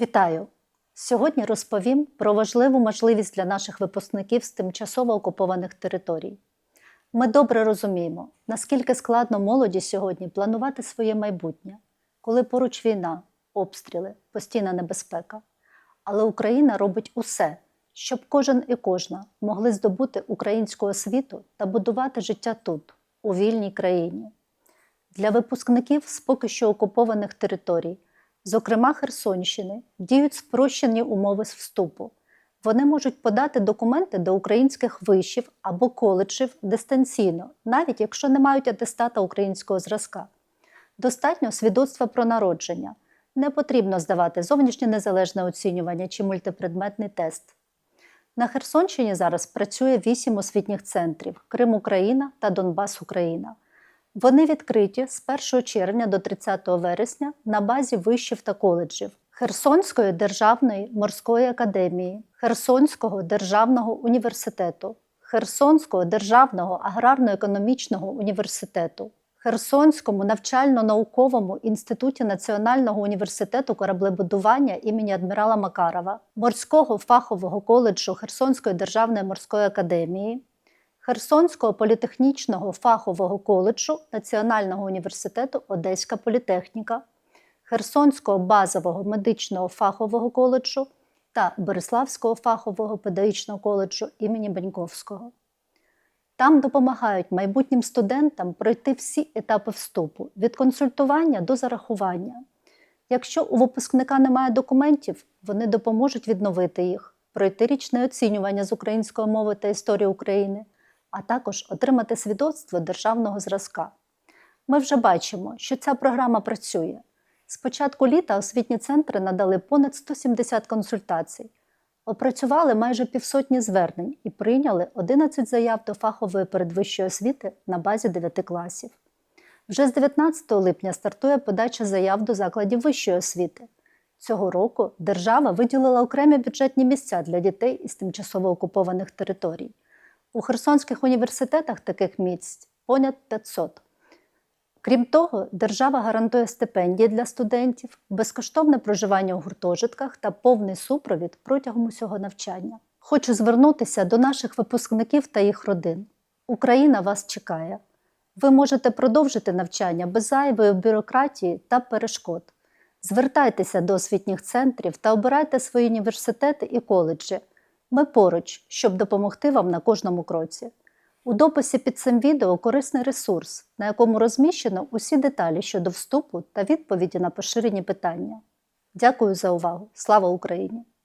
Вітаю! Сьогодні розповім про важливу можливість для наших випускників з тимчасово окупованих територій. Ми добре розуміємо, наскільки складно молоді сьогодні планувати своє майбутнє, коли поруч війна, обстріли, постійна небезпека. Але Україна робить усе, щоб кожен і кожна могли здобути українську освіту та будувати життя тут, у вільній країні. Для випускників з поки що окупованих територій, зокрема Херсонщини, діють спрощені умови з вступу. Вони можуть подати документи до українських вишів або коледжів дистанційно, навіть якщо не мають атестата українського зразка. Достатньо свідоцтва про народження. Не потрібно здавати зовнішнє незалежне оцінювання чи мультипредметний тест. На Херсонщині зараз працює вісім освітніх центрів Крим Україна та Донбас Україна. Вони відкриті з 1 червня до 30 вересня на базі вишів та коледжів Херсонської державної морської академії, Херсонського державного університету, Херсонського державного аграрно-економічного університету, Херсонському навчально-науковому інституті Національного університету кораблебудування імені адмірала Макарова, Морського фахового коледжу Херсонської державної морської академії, Херсонського політехнічного фахового коледжу Національного університету Одеська політехніка, Херсонського базового медичного фахового коледжу та Бориславського фахового педагогічного коледжу імені Баньковського. Там допомагають майбутнім студентам пройти всі етапи вступу від консультування до зарахування. Якщо у випускника немає документів, вони допоможуть відновити їх, пройти річне оцінювання з української мови та історії України, а також отримати свідоцтво державного зразка. Ми вже бачимо, що ця програма працює. З початку літа освітні центри надали понад 170 консультацій, опрацювали майже півсотні звернень і прийняли 11 заяв до фахової передвищої освіти на базі 9 класів. Вже з 19 липня стартує подача заяв до закладів вищої освіти. Цього року держава виділила окремі бюджетні місця для дітей із тимчасово окупованих територій. У Херсонських університетах таких місць понад 500. Крім того, держава гарантує стипендії для студентів, безкоштовне проживання у гуртожитках та повний супровід протягом усього навчання. Хочу звернутися до наших випускників та їх родин. Україна вас чекає. Ви можете продовжити навчання без зайвої бюрократії та перешкод. Звертайтеся до освітніх центрів та обирайте свої університети і коледжі. Ми поруч, щоб допомогти вам на кожному кроці. У дописі під цим відео корисний ресурс, на якому розміщено усі деталі щодо вступу та відповіді на поширені питання. Дякую за увагу! Слава Україні!